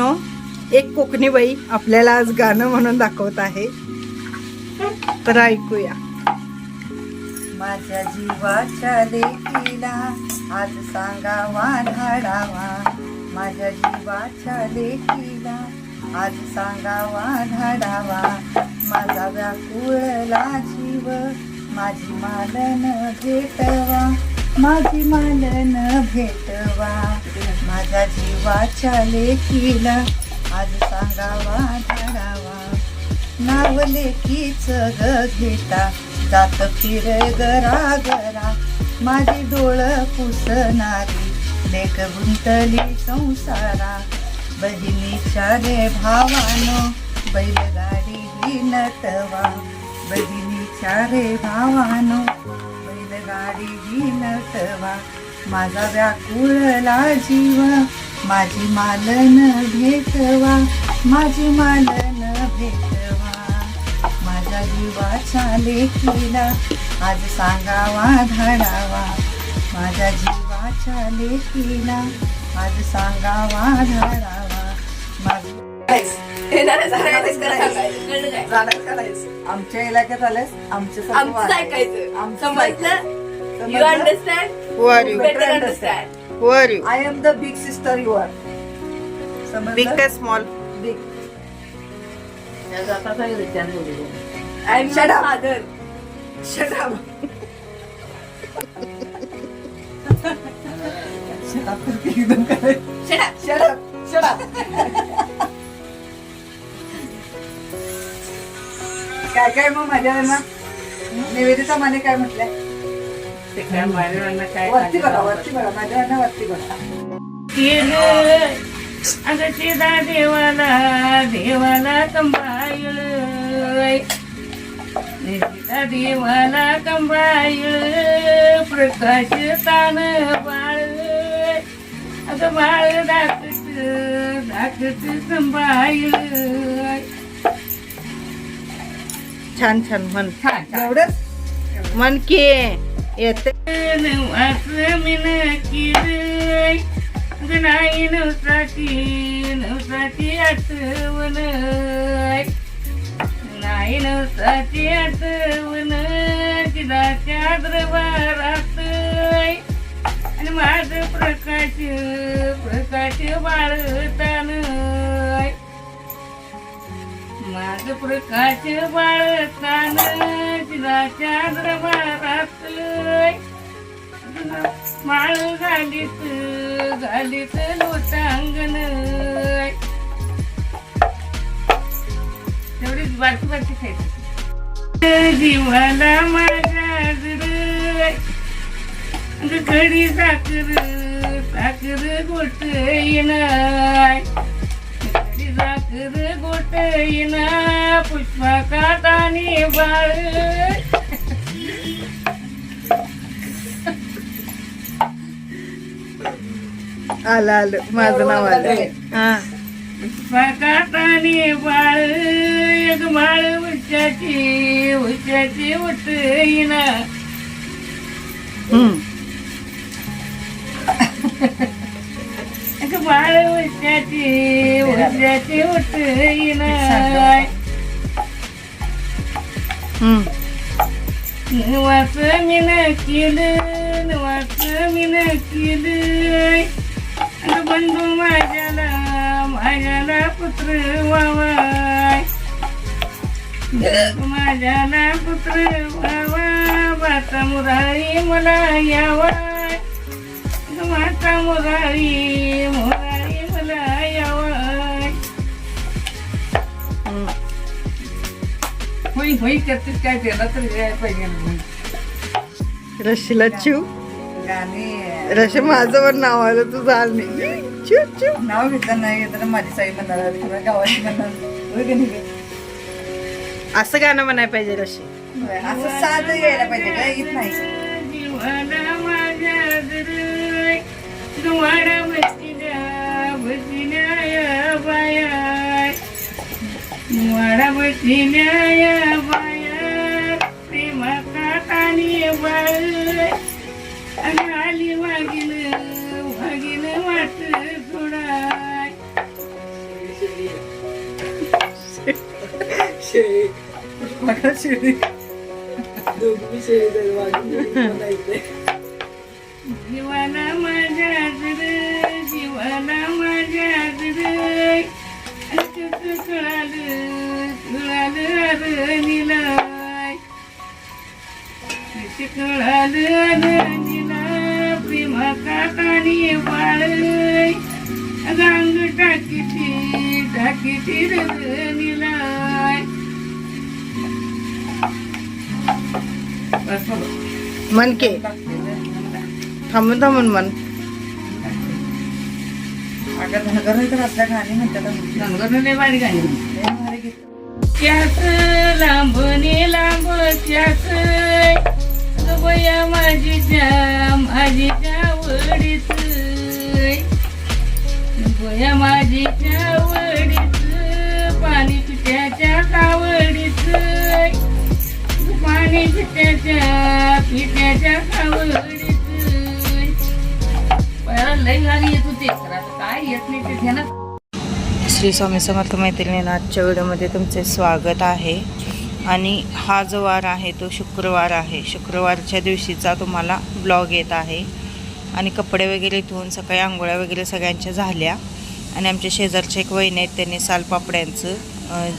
मैत्रिणीनो एक कोकणी बाई आपल्याला आज गाणं म्हणून दाखवत आहे. तर ऐकूया. माझ्या जीवाच्या लेकीला आज सांगावा धाडावा माझ्या जीवाच्या लेकीला आज सांगावा धाडावा माझा व्याकुळला जीव माझी मालन भेटवा. माझी मालन भेटवा. माझा जीवाच्या लेखीला आज सांगावा धाडावा. नाव लेखीच ग घेता जात फिर गरा गरा माझी डोळ पुसणारी लेख गुंतली संसारा. बहिणीच्या रे भावानो बैलगाडी ही नटवा बहिणीच्या रे भावानो बैलगाडी ही नटवा माझा व्याकुळला जीव माझी मालन भेटवा माझी मालन भेटवा. माझ्या जीवाच्या लेकीला आज सांगावा धाडावा. माझ्या जीवाच्या लेकीला आज सांगावा धाडावा. माझी आमच्या इलाक्यात आलेस आमचे सर्व आमचं. ऐकायचं. आमचं समजलं? You understand were you better understand were you I am the big sister you are big का small big I am Shut up. Father Shut up. Shut up. एकदम काय? Shut up. Shut up. काय काय मग माझ्या ना निवेदिता माने काय म्हटलंय वरती बघा वरती बघा माझ्या ना वरती बघा. अगं सीधा देवाला देवाला कंबाईल. सीधा देवाला कंबाईल प्रकाश तान बाळ. अगं बाळ दाखत दाखत कंबाईल. छान छान म्हण एवढंच म्हण की. येते वाच मिन किरय नाही नवसाची नवसाची आठवण नाही नवसाची आठवण चिदाच्या दरबारात आणि माझ प्रकाश प्रकाश बाळतान माझ प्रकाश बाळतान चिदाच्या दरबारात माळ घालीत घालीत लोटांगण. तेवढीच बारकी बारकी खायची जीवाला माझ्या घडी साखर साखर गोट येणार. घडी साखर गोट येणार पुष्पा कातानी बाळ आलं आलं माझं नाव आलं हा पाकाताने बाळ एक बाळ उच्चाची उच्चाची उठईना. वाच मी न केलं वाच मी न केलं बंधू माझ्याला माझ्याला पुत्र वावाय माझ्याला पुत्र वावा माता मुरारी मला अगं माता मुरारी मुरारी मला. होई होई करतेच काय त्याला तर यायला पाहिजे. रशीला चिव रशी माझं वर नाव आलं तुझं आलं नाही. चिव चिव नाव घेतलं नाही तर माझी साई म्हणणार किंवा गावाची म्हणणार असं गाणं म्हणायला पाहिजे रशी. असं साधं यायला पाहिजे काय येत नाही. दुवाडा बसल्या बसल्या बाया दुवाडा बसल्या बाया प्रेमा बाळ आणि आली वागिन वागिन वाट सोडाय शेळी शेळी दोघी शेळी. जर जीवाला माझ्या रे जीवाला माझ्या रे. कळालं कळालं निलाय कळालं निला प्रेमा काकाने बाळ गांग टाकीची टाकीची निलाय. बस बघ. मन के. थांबून थांबून मन अगं धनगर तर असल्या गाणी म्हणतात. भारी गाणी लांबने लांब बया माझी माझी बया माझी पाणी पिठ्याच्या कावडीच पाणी पिठ्याच्या पिठ्याच्या कावडीच गाणी येत तर आता काय येत नाही ते ध्यानात. श्री स्वामी समर्थ मैत्रिणींना आजच्या व्हिडिओमध्ये तुमचे स्वागत आहे. आणि हा जो वार आहे तो शुक्रवार आहे. शुक्रवारच्या दिवशीचा तुम्हाला ब्लॉग येत आहे. आणि कपडे वगैरे धुवून सकाळी आंघोळ्या वगैरे सगळ्यांच्या झाल्या. आणि आमच्या शेजारचे एक वहिनी आहेत त्यांनी सालपापड्यांचं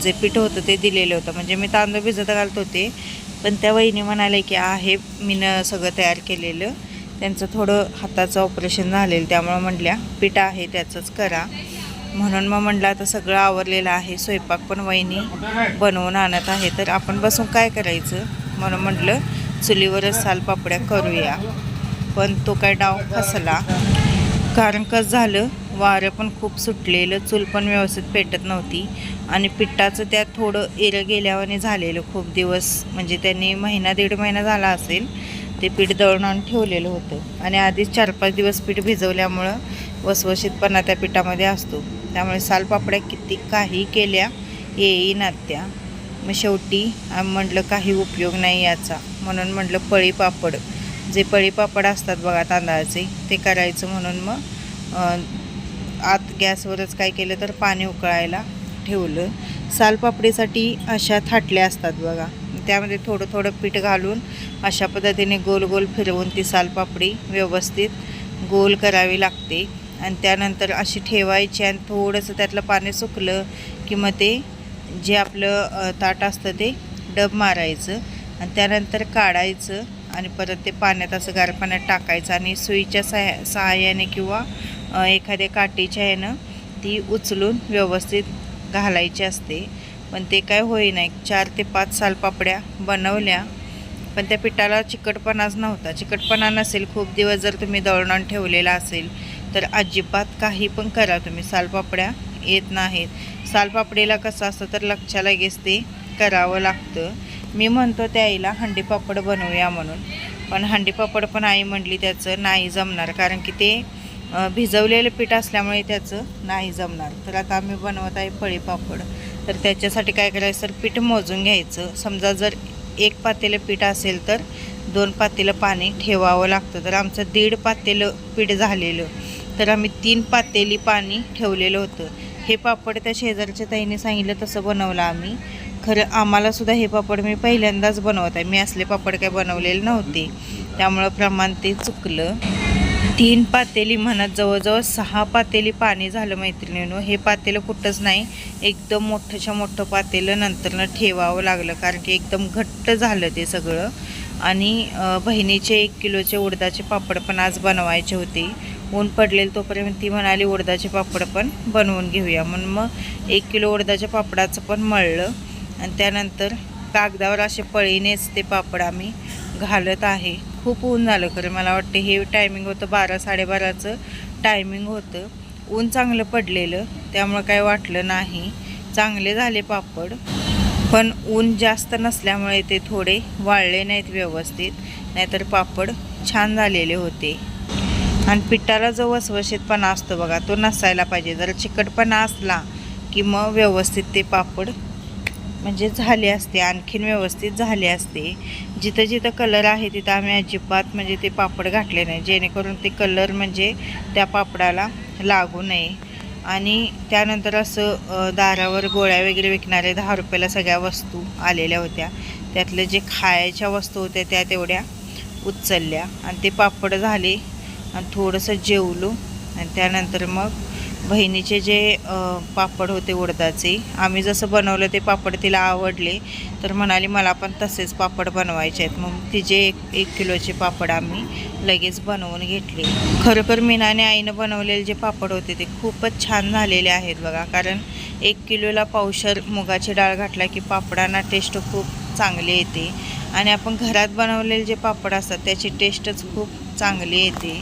जे पीठ होतं ते दिलेलं होतं. म्हणजे मी तांदूळ भिजत घालत होते. पण त्या वहिनी म्हणाले की आहे मीनं सगळं तयार केलेलं. त्यांचं थोडं हाताचं ऑपरेशन झालेलं त्यामुळं म्हटल्या पीठ आहे त्याचंच करा. म्हणून मग म्हटलं आता सगळं आवरलेलं आहे स्वयंपाक पण वहिनी बनवून आणत आहे तर आपण बसून काय करायचं? म्हणून म्हटलं चुलीवरच सालपापड्या करूया. पण तो काय डाव फसला. कारण कसं झालं वारं पण खूप सुटलेलं चूल पण व्यवस्थित पेटत नव्हती आणि पिठाचं त्यात थोडं एरं गेल्यावाने झालेलं खूप दिवस. म्हणजे त्यांनी महिना दीड महिना झाला असेल ते पीठ दळून आणून ठेवलेलं होतं. आणि आधीच चार पाच दिवस पीठ भिजवल्यामुळं वसवशीतपणा त्या पिठामध्ये असतो. त्यामुळे सालपापड्या किती काही केल्या येई त्या मग शेवटी आम्ही म्हटलं काही उपयोग नाही याचा. म्हणून म्हटलं पळी पापड. जे पळी पापड असतात बघा तांदळाचे ते करायचं म्हणून मग आत गॅसवरच काय केलं तर पाणी उकळायला ठेवलं. सालपापडीसाठी अशा थाटल्या असतात बघा. त्यामध्ये थोडं थोडं पीठ घालून अशा पद्धतीने गोल गोल फिरवून ती सालपापडी व्यवस्थित गोल करावी लागते. आणि त्यानंतर अशी ठेवायची आणि थोडंसं त्यातलं पाणी सुकलं की मग ते जे आपलं ताट असतं ते डब मारायचं. आणि त्यानंतर काढायचं आणि परत ते पाण्यात असं गार पाण्यात टाकायचं. आणि सुईच्या सहा सहाय्याने किंवा एखाद्या काठीच्या ह्यानं ती उचलून व्यवस्थित घालायची असते. पण ते काय होईना एक चार ते पाच सालपापड्या बनवल्या पण त्या पिठाला चिकटपणाच नव्हता. चिकटपणा नसेल खूप दिवस जर तुम्ही दळून ठेवलेला असेल तर अजिबात काही पण करा तुम्ही. सालपापड्या येत नाहीत. सालपापडीला कसं असतं तर लक्षा लगेच ते करावं लागतं. मी म्हणतो त्या आईला हंडीपापड बनवूया म्हणून. पण हंडीपापड पण आई म्हटली त्याचं नाही जमणार. कारण की ते भिजवलेलं पीठ असल्यामुळे त्याचं नाही जमणार. तर आता आम्ही बनवत आहे फळीपापड तर त्याच्यासाठी काय करायचं तर पीठ मोजून घ्यायचं. समजा जर एक पातेलं पीठ असेल तर दोन पातेलं पाणी ठेवावं लागतं. तर आमचं दीड पातेलं पीठ झालेलं. तर आम्ही तीन पातेली पाणी ठेवलेलं होतं. हे पापड त्या शेजारच्या ताईने सांगितलं तसं बनवलं आम्ही. खरं आम्हालासुद्धा हे पापड मी पहिल्यांदाच बनवत आहे. मी असले पापड काय बनवलेले नव्हते. त्यामुळं प्रमाण ते चुकलं. तीन पातेली म्हणत जवळजवळ सहा पातेली पाणी झालं मैत्रिणीनं. हे पातेलं कुठंच नाही. एकदम मोठंच्या मोठं पातेलं नंतरनं ठेवावं लागलं कारण की एकदम घट्ट झालं ते सगळं. आणि बहिणीचे एक किलोचे उडदाचे पापड पण आज बनवायचे होते. ऊन पडलेलं तोपर्यंत ती म्हणाली उडदाचे पापड पण बनवून घेऊया. म्हणून मग एक किलो उडदाच्या पापडाचं पण मळलं. आणि त्यानंतर कागदावर असे पळीनेच ते पापड आम्ही घालत आहे. खूप ऊन झालं खरं. मला वाटतं हे टायमिंग होतं बारा साडेबाराचं टायमिंग होतं. ऊन चांगलं पडलेलं त्यामुळं काय वाटलं नाही. चांगले झाले पापड. पण ऊन जास्त नसल्यामुळे ते थोडे वाळले नाहीत व्यवस्थित. नाहीतर पापड छान झालेले होते. आणि पिठाला जो वसवशीतपणा असतो बघा तो नसायला पाहिजे. जर चिकटपणा असला की मग व्यवस्थित ते पापड म्हणजे झाले असते आणखीन व्यवस्थित झाले असते. जिथं जिथं कलर आहे तिथं आम्ही अजिबात म्हणजे ते पापड घातले नाही. जेणेकरून ते कलर म्हणजे त्या पापडाला लागू नये. आणि त्यानंतर असं दारावर गोळ्या वगैरे विकणारे दहा रुपयाला सगळ्या वस्तू आलेल्या होत्या. त्यातलं जे खायच्या वस्तू होत्या त्या तेवढ्या उचलल्या. आणि ते पापड झाले आणि थोडंसं जेवलो. आणि त्यानंतर मग बहिणीचे जे पापड होते उडदाचे आम्ही जसं बनवलं ते पापड तिला आवडले तर म्हणाली मला पण तसेच पापड बनवायचे आहेत. मग तिचे एक एक किलोचे पापड आम्ही लगेच बनवून घेतले. खरोखर मीनाने आईनं बनवलेले जे पापड होते ते खूपच छान झालेले आहेत बघा. कारण एक किलोला पावशर मुगाची डाळ घातला की पापडांना टेस्ट खूप चांगली येते. आणि आपण घरात बनवलेले जे पापड असतात त्याची टेस्टच खूप चांगली येते.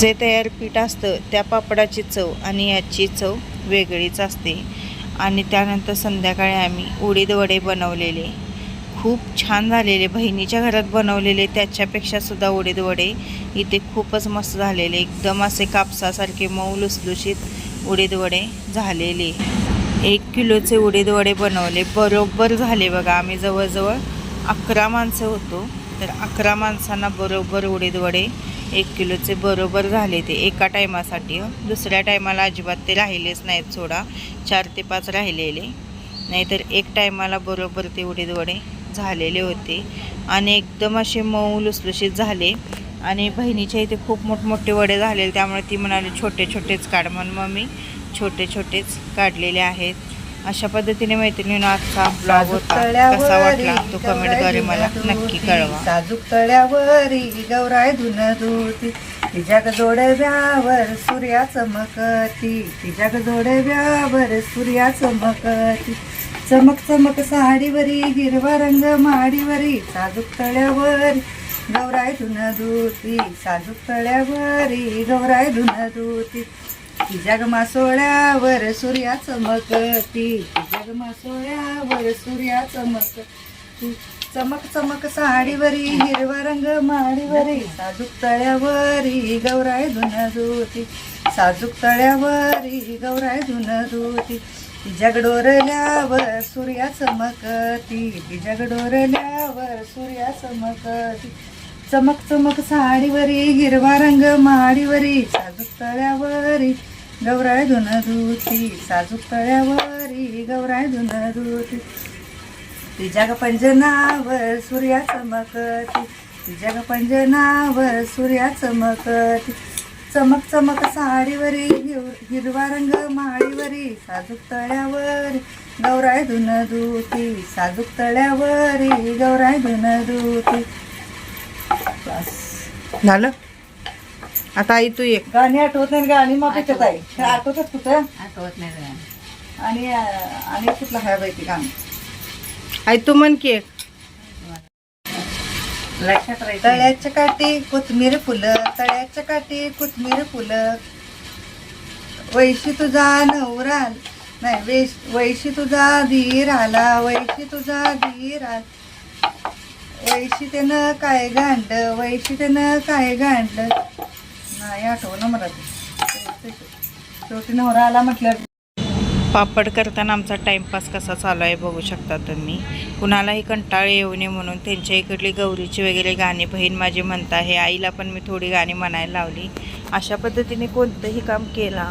जे तयार पीठ असतं त्या पापडाची चव आणि याची चव वेगळीच असते. आणि त्यानंतर संध्याकाळी आम्ही उडीद वडे बनवलेले. खूप छान झालेले. बहिणीच्या घरात बनवलेले त्याच्यापेक्षा सुद्धा उडीद वडे इथे खूपच मस्त झालेले. एकदम असे कापसासारखे मऊ लुसलुशीत उडीद वडे झालेले. एक किलोचे उडीद वडे बनवले. बरोबर झाले बघा. आम्ही जवळजवळ अकरा माणसं होतो. तर अकरा माणसांना बरोबर उडीद वडे एक किलोचे बरोबर झाले ते एका टायमासाठी. दुसऱ्या टायमाला अजिबात ते राहिलेच नाहीत सोडा. चार ते पाच राहिलेले. नाहीतर एक टायमाला बरोबर ते उडीद वडे झालेले होते. आणि एकदम असे मऊ लुसलुशीत झाले. आणि बहिणीच्या इथे खूप मोठमोठे वडे झालेले. त्यामुळे ती म्हणाली छोटे छोटेच काढ. म्हणून मग मी छोटे छोटेच काढलेले आहेत. अशा पद्धतीने मैत्रिणीनं आजचा ब्लॉग होता. कसा वाटला? तो कमेंटद्वारे मला नक्की कळवा. साजूक तळ्यावरी गौराय धुन धुती तिच्या जोडव्यावर सूर्या चमकती. तिच्या जोडव्यावर सूर्या चमकती. चमक चमक साडीवरी हिरवा रंग माडीवरी. साजूक तळ्यावर गौराय धुन धुती साजूक तळ्यावरी गौराय धुन धुती जगमा सोळ्यावर मासोळ्यावर सूर्या चमकती तिच्या ग मासोळ्यावर सूर्या चमक चमक चमक साडीवरी हिरवा रंग माडीवरी साजूक तळ्यावरी गौराय धुन धुती साजूक तळ्यावरी गौराय धुन धुती जगडोरल्यावर सूर्या चमकती जगडोरल्यावर सूर्या चमकती चमक चमक साडीवरी हिरवा रंग माडीवरी साजूक तळ्यावरी गौराय धुन धुती साजूक तळ्यावरी गौराय धुन धुती. तिच्या ग पंजनावर सूर्या चमकती. तिच्या ग पंजनावर सूर्या चमकती. चमक चमक साडीवरी हिरवा रंग माडीवरी साजूक तळ्यावरी गौराय धुन धुती. साजूक तळ्यावरी गौराय धुन धुती. झालं? आता आई तू एक गाणी आठवत नाही गाणी मग आहे आठवतात कुठं? आठवत नाही. आणि आणि कुठलं आहे बाई ती गाणं? आई तू म्हण की तळ्याच्या काठी कोथमीर फुलं तळ्याच्या काठी कोथमीर फुलं. वैशी तुझा नवरा नाही वेश वैशी तुझा धीर आला वैशी तुझा धीर आला. वैशी त्यानं काय गांडलं वैशी त्यानं काय गांडलं. नाही मला शेवटी नवरा आला पापड करताना आमचा टाईमपास कसा चालू आहे बघू शकता तुम्ही. कुणालाही कंटाळ येऊ नये म्हणून त्यांच्या इकडली गौरीची वगैरे गाणी बहीण माझी म्हणत आहे आईला पण मी थोडी गाणी म्हणायला लावली. अशा पद्धतीने कोणतंही काम केला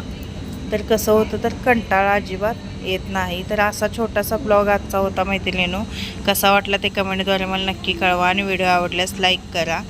तर कसं होतं तर कंटाळा अजिबात येत नाही. तर असा छोटासा ब्लॉग आजचा होता मैत्रिणीनो. कसा वाटला ते कमेंटद्वारे मला नक्की कळवा आणि व्हिडिओ आवडल्यास लाईक करा.